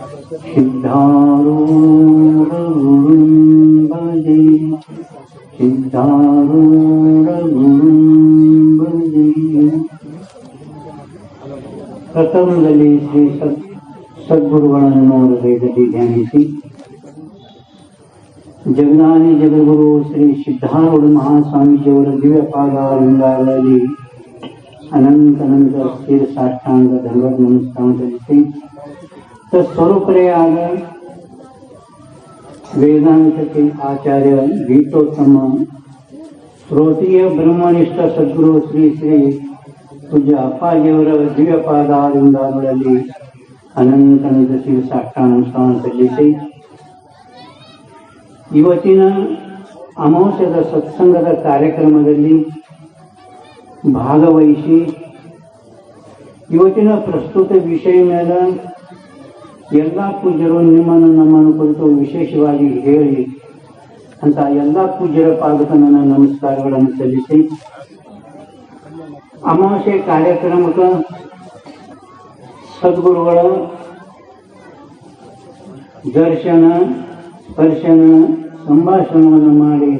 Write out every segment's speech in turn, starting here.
सिद्धारूढगुरुम्बजे सिद्धारूढगुरुम्बजे प्रथम लली श्री सद्गुरुगणानोर वेदति ध्यानिति जगदानी जगद्गुरु श्री सिद्धारूढ़ महास्वामी जीवर दिव्य पादारविंदावली अनंत अनंत स्थिर साष्टांग धनवत नमस्कार ನಮಸ್ಕಾರ ಸಲ್ಲಿಸಿ ತತ್ಸ್ವರೂಪರೇ ಆದ ವೇದಾಂತಕ್ಕೆ ಆಚಾರ್ಯ ಗೀತೋತ್ತಮ ಶ್ರೋತಿಯ ಬ್ರಹ್ಮನಿಷ್ಠ ಸದ್ಗುರು ಶ್ರೀ ಶ್ರೀ ಪೂಜ್ಯ ಅಪ್ಪಾಜಿಯವರ ದಿವ್ಯ ಪಾದಾರಿಂದಾಗಳಲ್ಲಿ ಅನಂತ ಅನಂತ ಶಿವ ಸಾಷ್ಟಾಂಗ ಸಲ್ಲಿಸಿ, ಇವತ್ತಿನ ಅಮಾವಾಸ್ಯದ ಸತ್ಸಂಗದ ಕಾರ್ಯಕ್ರಮದಲ್ಲಿ ಭಾಗವಹಿಸಿ, ಇವತ್ತಿನ ಪ್ರಸ್ತುತ ವಿಷಯ ಮೇಲೆ ಎಲ್ಲ ಪೂಜ್ಯರು ನಿಮ್ಮನ್ನು ನಮ್ಮನ್ನು ಕುರಿತು ವಿಶೇಷವಾಗಿ ಹೇಳಿ ಅಂತ ಎಲ್ಲ ಪೂಜ್ಯರ ಪಾದಕ ನನ್ನ ನಮಸ್ಕಾರಗಳನ್ನು ಸಲ್ಲಿಸಿ. ಅಮಾವಾಸ್ಯೆ ಕಾರ್ಯಕ್ರಮಕ್ಕೆ ಸದ್ಗುರುಗಳ, ದರ್ಶನ, ಸ್ಪರ್ಶನ ಸಂಭಾಷಣವನ್ನು ಮಾಡಿ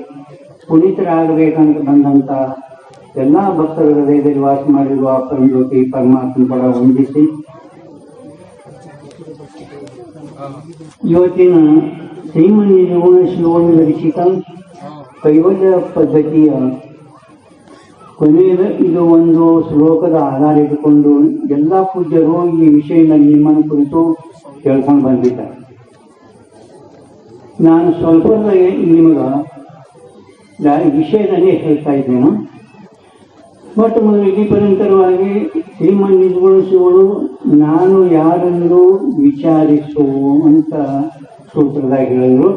ಪುನೀತರಾಗಬೇಕಂತ ಬಂದಂತ ಎಲ್ಲ ಭಕ್ತರ ಹೃದಯದಲ್ಲಿ ವಾಸ ಮಾಡಿರುವ ಪರಮಜ್ಯೋತಿ ಪರಮಾತ್ಮ ಕೂಡ ವಂದಿಸಿ ಇವತ್ತಿನ ಶ್ರೀಮನಿ ಜೀವನ ರಚಿತ ಕೈವಲ್ಯ ಪದ್ಧತಿಯ ಕೊನೆಯ ಇದು ಒಂದು ಶ್ಲೋಕದ ಆಧಾರ ಇಟ್ಟುಕೊಂಡು ಎಲ್ಲ ಪೂಜ್ಯರು ಈ ವಿಷಯದಲ್ಲಿ ನಿಮ್ಮನ್ನು ಕುರಿತು ಕೇಳ್ಕೊಂಡು ಬಂದಿದ್ದಾರೆ. ನಾನು ಸ್ವಲ್ಪ ನಿಮಗ ವಿಷಯದಲ್ಲಿ ಹೇಳ್ತಾ ಇದ್ದೇನೆ. ಪರಂತರವಾಗಿ ಶ್ರೀಮನ್ ನಿಜಗೊಳಿಸುವಳು, ನಾನು ಯಾರೆಂದು ವಿಚಾರಿಸು ಅಂತ ಸೂತ್ರದಾಗ ಹೇಳಿದ್ರು.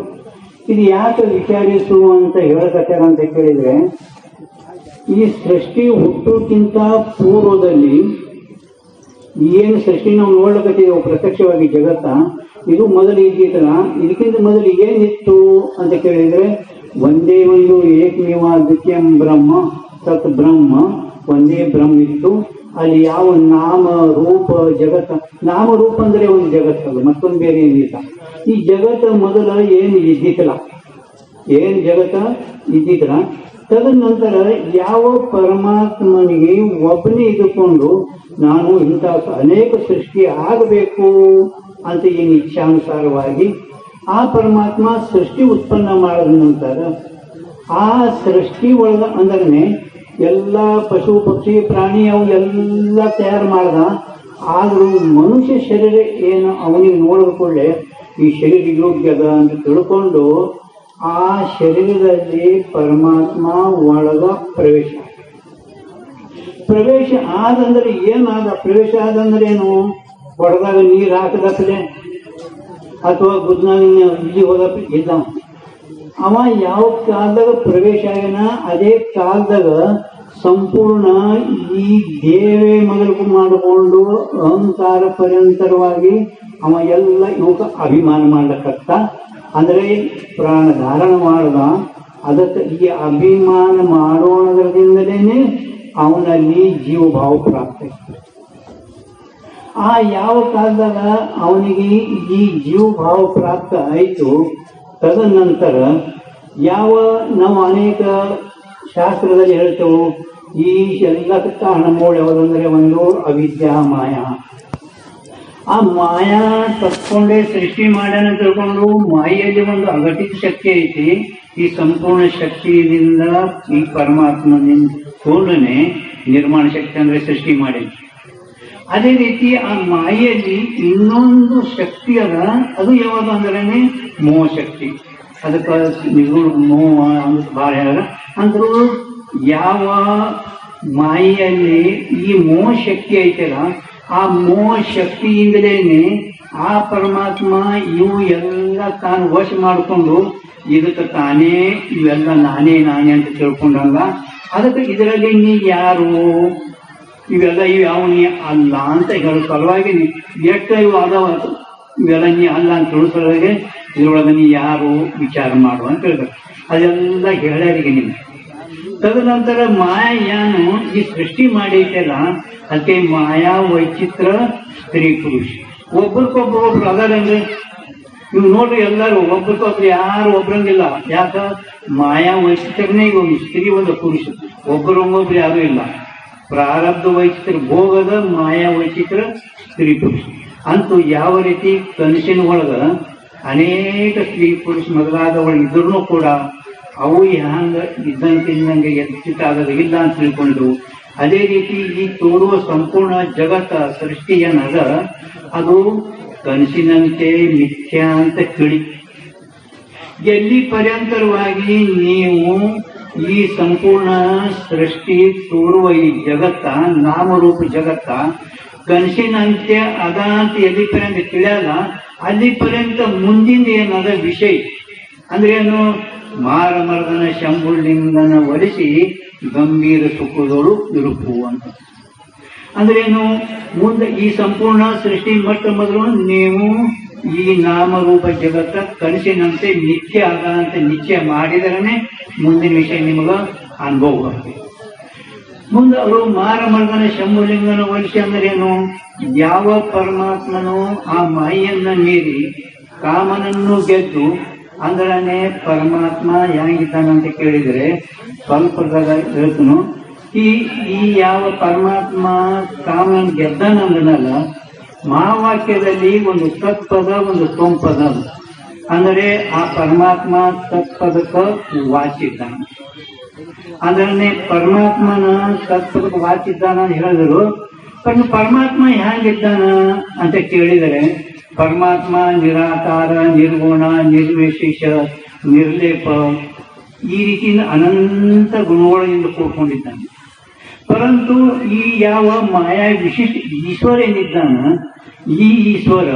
ಇದು ಯಾಕೆ ವಿಚಾರಿಸು ಅಂತ ಹೇಳಕತ್ತಾರ ಅಂತ ಕೇಳಿದ್ರೆ, ಈ ಸೃಷ್ಟಿ ಹುಟ್ಟೋಕ್ಕಿಂತ ಪೂರ್ವದಲ್ಲಿ ಏನು ಸೃಷ್ಟಿ ನಾವು ನೋಡ್ಲಕತ್ತೀವಿ ಪ್ರತ್ಯಕ್ಷವಾಗಿ ಜಗತ್ತ, ಇದು ಮೊದಲು ಇದ್ದಿತ್ತಲ್ಲ, ಇದಕ್ಕಿಂತ ಮೊದಲು ಏನಿತ್ತು ಅಂತ ಕೇಳಿದ್ರೆ, ಒಂದೇ ಒಂದು ಏಕಮೇವ ದ್ವಿತೀಯ ಬ್ರಹ್ಮ, ಸತ್ ಬ್ರಹ್ಮ ಒಂದೇ ಬ್ರಹ್ಮ ಇತ್ತು ಅಲ್ಲಿ ಯಾವ ನಾಮ ರೂಪ ಜಗತ್ತ, ನಾಮ ರೂಪ ಅಂದ್ರೆ ಒಂದು ಜಗತ್ತಲ್ಲ ಮತ್ತೊಂದು ಬೇರೆ ಏನಿಲ್ಲ ಈ ಜಗತ್ತ ಮೊದಲ ಏನು ಇದ್ದಿತ್ತಲ್ಲ? ಏನ್ ಜಗತ್ತ? ಇದ್ದಿದ್ರ ತದನಂತರ ಯಾವ ಪರಮಾತ್ಮನಿಗೆ ಒಬ್ಬನೇ ಇದ್ದುಕೊಂಡು ನಾನು ಇಂಥ ಅನೇಕ ಸೃಷ್ಟಿ ಆಗಬೇಕು ಅಂತ ಏನು ಇಚ್ಛಾನುಸಾರವಾಗಿ ಆ ಪರಮಾತ್ಮ ಸೃಷ್ಟಿ ಉತ್ಪನ್ನ ಮಾಡಿದ ನಂತರ ಆ ಸೃಷ್ಟಿ ಒಳಗ ಅಂದ್ರೆ ಎಲ್ಲ ಪಶು, ಪಕ್ಷಿ, ಪ್ರಾಣಿ ಅವು ಎಲ್ಲ ತಯಾರು ಮಾಡ್ದ. ಆದರೂ ಮನುಷ್ಯ ಶರೀರ ಏನು ಅವನಿಗೆ ನೋಡಿದ ಕೂಡಲೇ ಈ ಶರೀರ ಯೋಗ್ಯದ ಅಂತ ತಿಳ್ಕೊಂಡು ಆ ಶರೀರದಲ್ಲಿ ಪರಮಾತ್ಮ ಒಳಗ ಪ್ರವೇಶ. ಪ್ರವೇಶ ಆದಂದ್ರೆ ಏನಾದ? ಪ್ರವೇಶ ಆದಂದ್ರೆ ಏನು? ಹೊಡೆದಾಗ ನೀರು ಹಾಕದಪ್ಪಲೆ ಅಥವಾ ಗುದ್ನಾಗ ಇಲ್ಲಿ ಹೋದಪ್ಪ ಇಲ್ಲ ಅವ ಯಾವ ಕಾಲದಾಗ ಪ್ರವೇಶ ಆಗ್ಯಾನ, ಅದೇ ಕಾಲದಾಗ ಸಂಪೂರ್ಣ ಈ ದೇವೇ ಮೊದಲು ಮಾಡಿಕೊಂಡು ಅಹಂಕಾರ ಪರ್ಯಂತರವಾಗಿ ಅವ ಎಲ್ಲ ಇವಕ್ಕ ಅಭಿಮಾನ ಮಾಡ್ಲಕತ್ತ. ಅಂದ್ರೆ ಪ್ರಾಣ ಧಾರಣ ಮಾಡ್ದ. ಅದಕ್ಕೆ ಈ ಅಭಿಮಾನ ಮಾಡೋಣದ್ರದಿಂದಲೇ ಅವನಲ್ಲಿ ಜೀವಭಾವ ಪ್ರಾಪ್ತಿ ಆ ಯಾವ ಕಾಲದಾಗ ಅವನಿಗೆ ಈ ಜೀವಭಾವ ಪ್ರಾಪ್ತ ಆಯಿತು ತದನಂತರ ಯಾವ ನಾವು ಅನೇಕ ಶಾಸ್ತ್ರದಲ್ಲಿ ಹೇಳ್ತೇವೆ, ಈ ಎಲ್ಲ ಕಾರಣ ಯಾವುದಂದ್ರೆ ಒಂದು ಅವಿದ್ಯಾ ಮಾಯಾ. ಆ ಮಾಯಾ ತಕ್ಕೊಂಡೇ ಸೃಷ್ಟಿ ಮಾಡ್ಯಾನ ತಿಳ್ಕೊಂಡು ಮಾಯೆಯಲ್ಲಿ ಒಂದು ಅಘಟಿತ ಶಕ್ತಿ ಐತಿ, ಈ ಸಂಪೂರ್ಣ ಶಕ್ತಿಯಿಂದ ಈ ಪರಮಾತ್ಮನಿಂದ ಸೋಲನೆ ನಿರ್ಮಾಣ ಶಕ್ತಿ ಅಂದ್ರೆ ಸೃಷ್ಟಿ ಮಾಡಿ ಅದೇ ರೀತಿ ಆ ಮಾಯೆಯಲ್ಲಿ ಇನ್ನೊಂದು ಶಕ್ತಿ ಅದ, ಅದು ಯಾವಾಗ ಅಂದ್ರೆ ಮೋಹ ಶಕ್ತಿ. ಅದಕ್ಕೆ ನಿಗೂಢ ಮೋಹ ಅಂತ ಭಾಳ ಅಂದ್ರೂ ಯಾವ ಮಾಯಿಯಲ್ಲಿ ಈ ಮೋಹ ಶಕ್ತಿ ಐತಲ್ಲ, ಆ ಮೋಹ ಶಕ್ತಿಯಿಂದಲೇನೆ ಆ ಪರಮಾತ್ಮ ಇವು ಎಲ್ಲ ತಾನು ವಶ ಮಾಡಿಕೊಂಡು, ಇದಕ್ಕೆ ತಾನೇ, ಇವೆಲ್ಲ ನಾನೇ ನಾನೇ ಅಂತ ತಿಳ್ಕೊಂಡಂಗ, ಅದಕ್ಕೆ ಇದರಲ್ಲಿ ನೀ ಯಾರು? ಇವೆಲ್ಲ ಇವು ಯಾವ ನೀ? ಅಲ್ಲ ಅಂತ ಹೇಳೋ ಸಲುವಾಗಿ ಎಷ್ಟು ಇವು ಅದಾವ ಇವೆಲ್ಲ ನೀ ಅಲ್ಲ ಅಂತ ಇದ್ರೊಳಗೆ ನೀ ಯಾರು ವಿಚಾರ ಮಾಡು ಅಂತ ಹೇಳ್ಬೇಕು. ಅದೆಲ್ಲ ಹೇಳಿಗೆ ನಿಮ್ಗೆ. ತದನಂತರ ಮಾಯಾನು ಈ ಸೃಷ್ಟಿ ಮಾಡೈತಲ್ಲ ಅದಕ್ಕೆ ಮಾಯಾ ವೈಚಿತ್ರ ಸ್ತ್ರೀ ಪುರುಷ. ಒಬ್ರಿಗೊಬ್ರೊಬ್ರು ಅದಾರಂದ್ರೆ ನೀವು ನೋಡ್ರಿ ಎಲ್ಲರೂ, ಒಬ್ರಿಗೊಬ್ರು ಯಾರು ಒಬ್ರಂಗಿಲ್ಲ. ಯಾಕ? ಮಾಯಾ ವೈಚಿತ್ರನೇ ಒಂದು ಸ್ತ್ರೀ ಒಂದು ಪುರುಷ. ಒಬ್ಬರೊಬ್ಬೊಬ್ರು ಯಾರು ಇಲ್ಲ. ಪ್ರಾರಬ್ಧ ವೈಚಿತ್ರ, ಭೋಗದ ಮಾಯಾ ವೈಚಿತ್ರ, ಸ್ತ್ರೀ ಪುರುಷ. ಅಂತೂ ಯಾವ ರೀತಿ ಕನಸಿನ ಒಳಗ ಅನೇಕ ಸ್ತ್ರೀ ಪುರುಷ ಮೊದಲಾದವಳು ಇದ್ರೂ ಕೂಡ ಅವು ಹೆಂಗ ಇದ್ದಂತೆ ಇದ್ದಂಗೆ ಇಲ್ಲ ಅಂತ ತಿಳ್ಕೊಂಡು ಅದೇ ರೀತಿ ಈ ತೋರುವ ಸಂಪೂರ್ಣ ಜಗತ್ತ ಸೃಷ್ಟಿ ಏನದ ಅದು ಕನಸಿನಂತೆ ಮಿಥ್ಯ ಅಂತ ತಿಳಿ. ಎಲ್ಲಿ ಪರ್ಯಂತರವಾಗಿ ನೀವು ಈ ಸಂಪೂರ್ಣ ಸೃಷ್ಟಿ ತೋರುವ ಈ ಜಗತ್ತ, ನಾಮರೂಪ ಜಗತ್ತ ಕನಸಿನಂತೆ ಅದ ಅಂತ ಎಲ್ಲಿ ಪರ್ಯಂತ ತಿಳಿಯಲ್ಲ ಅಲ್ಲಿ ಪರ್ಯಂತ ಮುಂದಿನ ಏನದ ವಿಷಯ? ಅಂದ್ರೆ ಏನು? ಮಾರಮರ್ದನ ಶಂಭುಲಿಂಗನ ಒಲಿಸಿ ಗಂಭೀರ ಸುಖದೋಳು ಇರುಪು ಅಂತ ಅಂದ್ರೇನು ಮುಂದೆ ಈ ಸಂಪೂರ್ಣ ಸೃಷ್ಟಿ ಮೊಟ್ಟ ಮೊದಲು ನೀವು ಈ ನಾಮರೂಪ ಜಗತ್ತ ಕನಸಿನಂತೆ ನಿತ್ಯ ಆಗ ನಿತ್ಯ ಮಾಡಿದರನೆ ಮುಂದಿನ ವಿಷಯ ನಿಮಗ ಅನುಭವ ಬರ್ತದೆ. ಮುಂದೆ ಅವರು ಮಾರಮರ್ದನ ಶಂಭುಲಿಂಗನ ವಂಶ ಅಂದ್ರೇನು ಯಾವ ಪರಮಾತ್ಮನು ಆ ಮಾಯನ್ನ ಮೀರಿ ಕಾಮನನ್ನು ಗೆದ್ದು ಅಂದ್ರೆ ಪರಮಾತ್ಮ ಹೆಂಗಿದ್ದಾನಂತ ಕೇಳಿದರೆ ಸ್ವಲ್ಪ ಹೇಳ್ತನು, ಈ ಈ ಯಾವ ಪರಮಾತ್ಮ ಕಾಮನ ಗೆದ್ದಾನಂದನಲ್ಲ ಮಹಾವಾಕ್ಯದಲ್ಲಿ ಒಂದು ತತ್ಪದ ಒಂದು ತೊಂಪದ ಅಂದರೆ ಆ ಪರಮಾತ್ಮ ತತ್ಪದಕ ವಾಚಿದ್ದಾನೆ. ಅದನ್ನೇ ಪರಮಾತ್ಮನ ತತ್ವದ ವಾಚಿದ್ದಾನ ಅಂತ ಹೇಳಿದ್ರು. ಪರಮಾತ್ಮ ಹ್ಯಾಂಗಿದ್ದಾನ ಅಂತ ಕೇಳಿದರೆ, ಪರಮಾತ್ಮ ನಿರಾಕಾರ, ನಿರ್ಗುಣ, ನಿರ್ವಿಶೇಷ, ನಿರ್ಲೇಪ ಈ ರೀತಿಯಿಂದ ಅನಂತ ಗುಣಗಳಿಂದ ಕೂಡ್ಕೊಂಡಿದ್ದಾನೆ. ಪರಂತು ಈ ಯಾವ ಮಾಯಾ ವಿಶಿಷ್ಟ ಈಶ್ವರ ಏನಿದ್ದಾನ, ಈ ಈಶ್ವರ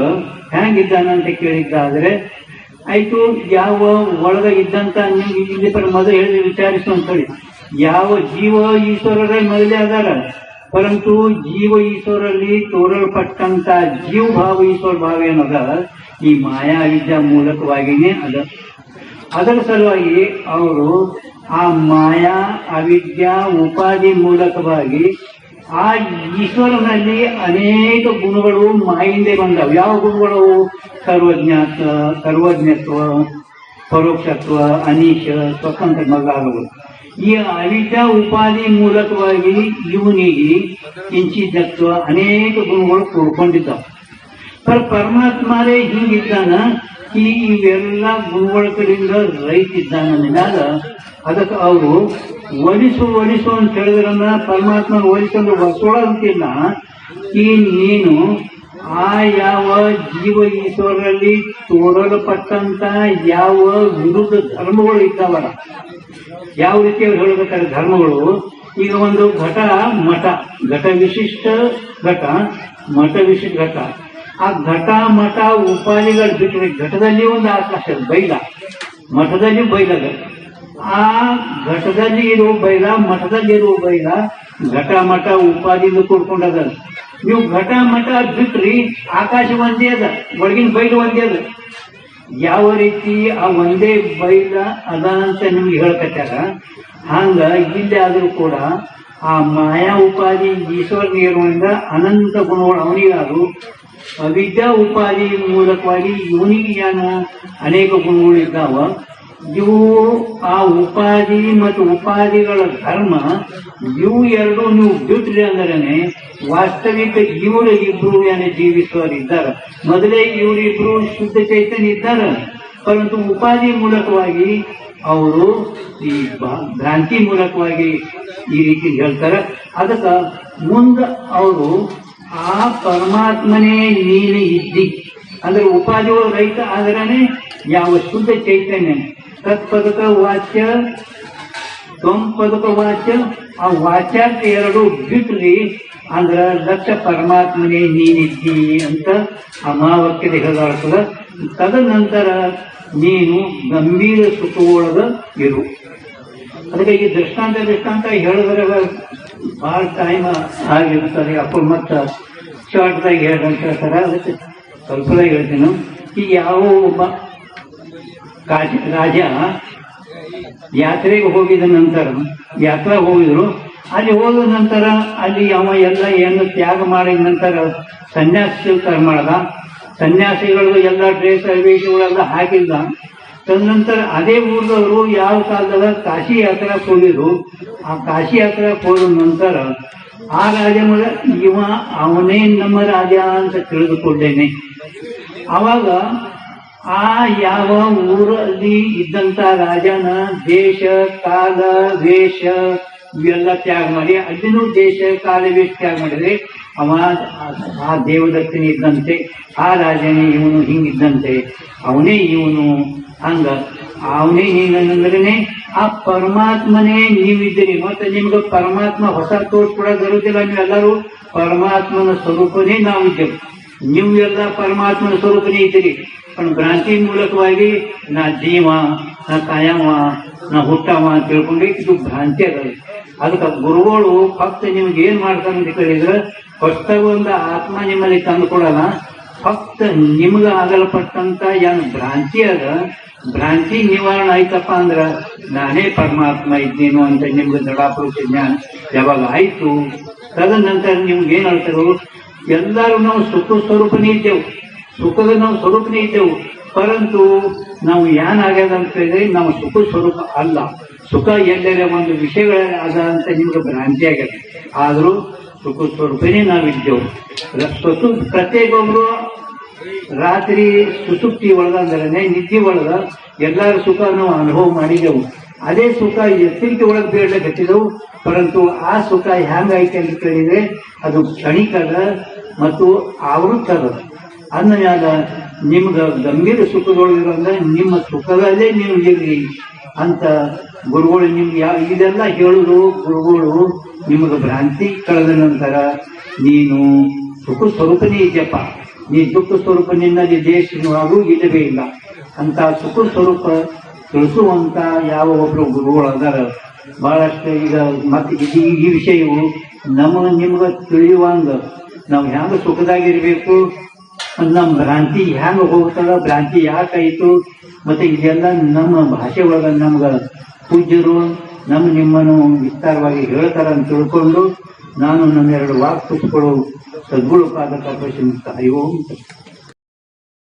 ಹ್ಯಾಂಗಿದ್ದಾನ ಅಂತ ಕೇಳಿದ್ದಾದ್ರೆ ಆಯ್ತು, ಯಾವ ಒಳಗ ಇದ್ದಂತ ನಿಮ್ಗೆ ಇಲ್ಲಿ ಪರ ಮೊದಲು ಹೇಳಿ ವಿಚಾರಿಸು ಅಂತ ಹೇಳಿ ಯಾವ ಜೀವ ಈಶ್ವರರೇ ಮೊದಲೇ ಅದಾರ? ಪರಂತು ಜೀವ ಈಶ್ವರಲ್ಲಿ ತೋರಲ್ಪಟ್ಟಂತ ಜೀವ ಭಾವ ಈಶ್ವರ ಭಾವ ಏನದ? ಈ ಮಾಯಾ ವಿದ್ಯಾ ಮೂಲಕವಾಗಿನೇ ಅದ. ಅದರ ಸಲುವಾಗಿ ಅವರು ಆ ಮಾಯಾ ಅವಿದ್ಯಾ ಉಪಾಧಿ ಮೂಲಕವಾಗಿ ಆ ಈಶ್ವರನಲ್ಲಿ ಅನೇಕ ಗುಣಗಳು ಮಾಯಿಂದೇ ಬಂದವು. ಯಾವ ಗುಣಗಳು? ಸರ್ವಜ್ಞಾತ, ಸರ್ವಜ್ಞತ್ವ, ಪರೋಕ್ಷತ್ವ, ಅನೀಶ, ಸ್ವತಂತ್ರ ಮೊದಲಾದವು. ಈ ಅವಿದ್ಯಾ ಉಪಾಧಿ ಮೂಲಕವಾಗಿ ಇವನಿಗೆ ಕಿಂಚಿತತ್ವ ಅನೇಕ ಗುಣಗಳು ಕೂಡ್ಕೊಂಡಿದ್ದಾವೆ. पर ಪರಮಾತ್ಮರೇ ಹಿಂಗಿದ್ದಾನ. ಈ ಇವೆಲ್ಲ ಗುಣಗಳ ಕಡೆಯಿಂದ ರೈತ ಇದ್ದಾನ ಅದಕ್ಕೆ ಅವರು ಒಲಿಸು ಒಲಿಸು ಅಂತ ಹೇಳಿದ್ರನ್ನ ಪರಮಾತ್ಮನ ಒಲಿಸಂದ್ರೆ ಬಸೋಳಂತಿಲ್ಲ ಈ ನೀನು ಆ ಯಾವ ಜೀವ ಈಶ್ವರಲ್ಲಿ ತೋರಲ್ಪಟ್ಟಂತ ಯಾವ ವಿರುದ್ಧ ಧರ್ಮಗಳು ಇದ್ದಾವಲ್ಲ, ಯಾವ ರೀತಿ ಅವ್ರು ಹೇಳಬೇಕಾದ್ರೆ ಧರ್ಮಗಳು? ಈಗ ಒಂದು ಘಟ ಮಠ, ಘಟ ವಿಶಿಷ್ಟ ಘಟ, ಮಠ ವಿಶಿಷ್ಟ ಘಟ. ಆ ಘಟ, ಮಠ ಉಪಾಧಿಗಳು ಬಿಟ್ಟರೆ ಘಟದಲ್ಲಿ ಒಂದು ಆಕಾಶ ಬೈಲ. ಮಠದಲ್ಲಿ ಬೈಲ ಆ ಘಟದಲ್ಲಿ ಇರುವ ಬೈಲ, ಮಠದಲ್ಲಿ ಇರುವ ಬೈಲ, ಘಟ, ಮಠ ಉಪಾಧಿಯಿಂದ ಕೂಡ್ಕೊಂಡದ ನೀವು ಘಟ, ಮಠ ಬಿಟ್ರಿ ಆಕಾಶ ಒಂದೇ ಅದ, ಒಳಗಿನ ಬೈಲು ಒಂದೇ ಅದ. ಯಾವ ರೀತಿ ಆ ಒಂದೇ ಬೈಲ ಅದ ಅಂತ ನಿಮ್ಗೆ ಹೇಳ್ಕತ್ತಾರ ಹಂಗ ಇಲ್ಲಿ ಆದ್ರೂ ಕೂಡ ಆ ಮಾಯಾ ಉಪಾಧಿ ಈಶ್ವರ ಅನಂತ ಗುಣಗಳು ಅವನಿಗಾದ್ರು ಅವಿದ್ಯಾ ಉಪಾಧಿ ಮೂಲಕವಾಗಿ ಇವನಿಗೆ ಜ್ಞಾನ ಅನೇಕ ಗುಣಗಳು ಇದ್ದಾವ. ಇವು ಆ ಉಪಾಧಿ ಮತ್ತು ಉಪಾಧಿಗಳ ಧರ್ಮ, ಇವು ಎರಡು ನೀವು ಬಿಟ್ರಿ ಅಂದ್ರೆ ವಾಸ್ತವಿಕ ಇವರು ಇಬ್ರು ಏನೇ ಜೀವಿಸುವವರು ಇದ್ದಾರೆ ಮೊದಲೇ ಇವರಿಬ್ರು ಶುದ್ಧ ಚೈತನ್ಯ ಇದ್ದಾರೆ. ಪರಂತು ಉಪಾಧಿ ಮೂಲಕವಾಗಿ ಅವರು ಈ ಭ್ರಾಂತಿ ಮೂಲಕವಾಗಿ ಈ ರೀತಿ ಹೇಳ್ತಾರೆ. ಅದಕ್ಕೆ ಮುಂದೆ ಅವರು ಆ ಪರಮಾತ್ಮನೇ ನೀನು ಇದ್ದಿ. ಅಂದ್ರೆ ಉಪಾಧಿಗಳು ರೈತ ಆದ್ರನೇ ಯಾವ ಶುದ್ಧ ಚೈತನ್ಯ. ತತ್ಪದಕ ವಾಚ್ಯ ಪದಕ ವಾಚ್ಯ, ಆ ವಾಚ್ಯಾರ್ಥ ಎರಡು ಬಿಟ್ರಿ ಅಂದ್ರ ಲಕ್ಷ ಪರಮಾತ್ಮನೇ ನೀನಿದ್ದಿ ಅಂತ ಅಮಾವಕ್ಯದ ಹೇಳಾಡ್ತದ ತದನಂತರ ನೀನು ಗಂಭೀರ ಸುಖದೊಳಗ ಇರು. ಅದಕ್ಕೆ ಈ ದೃಷ್ಟಾಂತ ದೃಷ್ಟಾಂತ ಹೇಳಿದ್ರೆ ಭಾಳ ಟೈಮ್ ಆಗಿರ್ತಾರೆ ಅಪ್ಪ ಮತ್ತ ಶಾರ್ಟ್ದಾಗ ಹೇಳ್ದಂತ ಹೇಳ್ತಾರೆ ಅದಕ್ಕೆ ಸ್ವಲ್ಪ ಹೇಳ್ತೀನಿ. ಈ ಯಾವ ಒಬ್ಬ ಕಾಜ ರಾಜ ಯಾತ್ರೆಗೆ ಹೋಗಿದ ನಂತರ, ಯಾತ್ರಾ ಹೋಗಿದ್ರು, ಅಲ್ಲಿ ಹೋದ ನಂತರ ಅಲ್ಲಿ ಅವ ಎಲ್ಲ ಏನು ತ್ಯಾಗ ಮಾಡಿದ ನಂತರ ಸನ್ಯಾಸಿ ಮಾಡ್ದ. ಸನ್ಯಾಸಿಗಳು ಎಲ್ಲ ಡ್ರೆಸ್ ವೇಷಗಳೆಲ್ಲ ಹಾಕಿದ್ದ. ತದನಂತರ ಅದೇ ಊರದವರು ಯಾವ ಕಾಲದಾಗ ಕಾಶಿ ಯಾತ್ರೆ ಹೋಗಿದ್ರು. ಆ ಕಾಶಿ ಯಾತ್ರೆ ಹೋದ ನಂತರ ಆ ರಾಜ ಇವ ಅವನೇ ನಮ್ಮ ರಾಜ ಅಂತ ತಿಳಿದುಕೊಂಡೇನೆ. ಅವಾಗ ಆ ಯಾವ ಊರಲ್ಲಿ ಇದ್ದಂತ ರಾಜನ ದೇಶ, ಕಾಲ, ವೇಷ ಇವೆಲ್ಲ ತ್ಯಾಗ ಮಾಡಿ, ಅಲ್ಲಿನೂ ದೇಶ, ಕಾಲ, ವೇಷ ತ್ಯಾಗ ಮಾಡಿದ್ರೆ ಅವ ಆ ದೇವದತ್ತನೇ ಇದ್ದಂತೆ, ಆ ರಾಜನೇ ಇವನು ಹಿಂಗಿದ್ದಂತೆ, ಅವನೇ ಇವನು ಹಂಗ. ಅವನೇ ಹಿಂಗಂದ್ರೆ ಆ ಪರಮಾತ್ಮನೇ ನೀವಿದ್ದೀರಿ. ಮತ್ತೆ ನಿಮ್ಗೆ ಪರಮಾತ್ಮ ಹೊಸ ತೋರ್ಸ್ಕೊಡೋಕೆ ಬರುವುದಿಲ್ಲ ನೀವೆಲ್ಲರೂ? ಪರಮಾತ್ಮನ ಸ್ವರೂಪನೇ ನಾವಿದ್ದೇವೆ. ನೀವು ಎಲ್ಲ ಪರಮಾತ್ಮನ ಸ್ವರೂಪನೇ ಇದ್ದೀರಿ. पण ಭ್ರಾಂತಿ ಮೂಲಕವಾಗಿ ನಾ ಜೀವ, ನಾ ಕಾಯವ ನಾ ಹುಟ್ಟವ ಅಂತ ತಿಳ್ಕೊಂಡ್ರೆ ಇದು ಭ್ರಾಂತಿ ಅದ. ಅದಕ್ಕೆ ಗುರುಗಳು ಫಕ್ತ ನಿಮ್ಗೆ ಏನ್ ಮಾಡ್ತಾರೆ ಅಂತ ಕೇಳಿದ್ರೆ ಹೊಸ್ತಾಗ ಒಂದು ಆತ್ಮ ನಿಮ್ಮಲ್ಲಿ ತಂದು ಕೊಡಲ್ಲ. ಫಕ್ತ ನಿಮ್ಗ ಆಗಲ್ಪಟ್ಟಂತ ಏನು ಭ್ರಾಂತಿ ಅದ ಭ್ರಾಂತಿ ನಿವಾರಣೆ ಆಯ್ತಪ್ಪ ಅಂದ್ರ, ನಾನೇ ಪರಮಾತ್ಮ ಇದ್ದೀನು ಅಂತ ನಿಮ್ಗೆ ದೃಢಾಪುರುಷ ಜ್ಞಾನ ಯಾವಾಗ ಆಯ್ತು? ತದನಂತರ ನಿಮ್ಗೆ ಏನ್ ಹೇಳ್ತಾರೋ ಎಲ್ಲರೂ ನಾವು ಸುಖ ಸ್ವರೂಪನೇ ಇದ್ದೆವು. ಸುಖದ ನಾವು ಸ್ವರೂಪನೇ ಇದ್ದೆವು. ಪರಂತು ನಾವು ಏನಾಗ್ಯದ ಅಂತ ಹೇಳಿದ್ರೆ, ನಾವು ಸುಖ ಸ್ವರೂಪ ಅಲ್ಲ. ಸುಖ ಎಲ್ಲೆಲ್ಲ ಒಂದು ವಿಷಯಗಳ ಅದ ಅಂತ ನಿಮ್ಗೆ ಭ್ರಾಂತಿ ಆಗ್ಯದ. ಆದ್ರೂ ಸುಖ ಸ್ವರೂಪನೇ ನಾವಿದ್ದೆವು ಸ್ವಸು ಪ್ರತ್ಯೇಕೊಬ್ರು ರಾತ್ರಿ ಸುಸುಪ್ತಿ ಒಳಗ ಅಂದ್ರೆ ನಿದ್ದೆ ಒಳಗ ಎಲ್ಲರ ಸುಖ ನಾವು ಅನುಭವ ಮಾಡಿದೆವು. ಅದೇ ಸುಖ ಎತ್ತಿಂತಿ ಒಳಗೆ ಬೇಡಕತ್ತಿದೆವು ಪರಂತು ಆ ಸುಖ ಹ್ಯಾಂಗಾಯ್ತು ಅಂತ ಕೇಳಿದ್ರೆ ಅದು ಕ್ಷಣಿಕದ ಮತ್ತು ಆವೃತ್ತದ. ಅಂದಮ್ಯಾಲ ನಿಮ್ಗ ಗಂಭೀರ ಸುಖದೊಳಗಿರೋದ್ರೆ ನಿಮ್ಮ ಸುಖದಲ್ಲೇ ನೀವು ಇರ್ರಿ ಅಂತ ಗುರುಗಳು ನಿಮ್ಗೆ ಇದೆಲ್ಲ ಹೇಳುದು, ಗುರುಗಳು ನಿಮಗೆ ಭ್ರಾಂತಿ ಕಳೆದ ನಂತರ ನೀನು ಸುಖ ಸ್ವರೂಪನೇ ಇದೆಯಪ್ಪ. ನೀ ದುಃಖ ಸ್ವರೂಪ ನಿನ್ನಲ್ಲಿ ದೇಶವಾಗೂ ಇಲ್ಲವೇ ಇಲ್ಲ. ಅಂತ ಸುಖ ಸ್ವರೂಪ ತಿಳಿಸುವಂತ ಯಾವ ಒಬ್ರು ಗುರುಗಳು ಅದಾರ ಬಹಳಷ್ಟು ಈಗ ಮತ್ತೆ ಈ ವಿಷಯವು ನಮ್ಮ ನಿಮ್ಗೆ ತಿಳಿಯುವಂಗ ನಾವು ಹ್ಯಾಂಗ ಸುಖದಾಗಿರ್ಬೇಕು? ನಮ್ಮ ಭ್ರಾಂತಿ ಹ್ಯಾಂಗ ಹೋಗ್ತದ? ಭ್ರಾಂತಿ ಯಾಕಾಯ್ತು ಮತ್ತೆ ಇದೆಲ್ಲ ನಮ್ಮ ಭಾಷೆ ಒಳಗ ನಮ್ಗ ಪೂಜ್ಯರು ನಮ್ಮ ನಿಮ್ಮನ್ನು ವಿಸ್ತಾರವಾಗಿ ಹೇಳ್ತಾರ ಅಂತ ತಿಳ್ಕೊಂಡು ನಾನು ನನ್ನೆರಡು ವಾಕ್ ಪುಷ್ಪಗಳು ಸದ್ಗುಳು ಪಾದ ಕಾರ್ಪೊರೇಷನ್ ಹರಿವು